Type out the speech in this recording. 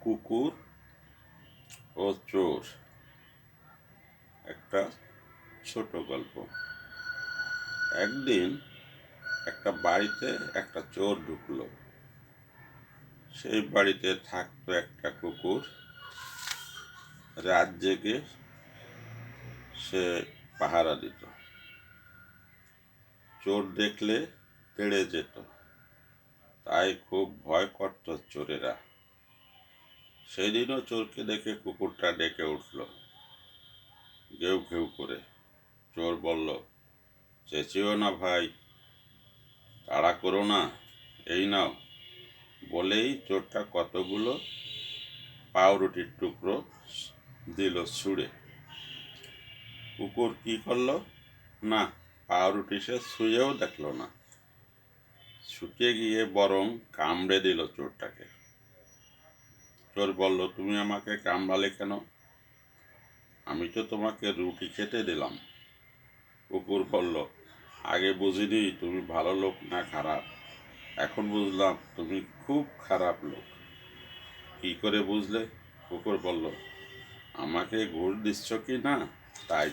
কুকুর ও চোর। একটা ছোট গল্প। একদিন একটা বাড়িতে একটা চোর ঢুকলো। সেই বাড়িতে থাকতো একটা কুকুর। রাত জেগে সে পাহারা দিত। চোর দেখলে তেড়ে যেত। তাই খুব ভয় করত চোরেরা। সেদিনও চোরকে দেখে কুকুরটা ডেকে উঠল। ঘেউ ঘেউ করে। চোর বলল, চেঁচিও না ভাই, তাড়া করো না, এই নাও। বলেই চোরটা কতগুলো পাউরুটির টুকরো দিল ছুঁড়ে। কুকুর কি করল? না, পাউরুটি সে ছুঁয়েও দেখল না। ছুটে গিয়ে বরং কামড়ে দিল চোরটাকে। চোর বলল, তুমি আমাকে কামড়ালে কেন? আমি তো তোমাকে রুটি খেতে দিলাম। কুকুর বলল, আগে বুঝিনি, তুমি ভালো লোক না খারাপ। এখন বুঝলাম, তুমি খুব খারাপ লোক। কি করে বুঝলে? কুকুর বলল, আমাকে ঘুষ দিচ্ছ কি না? তাই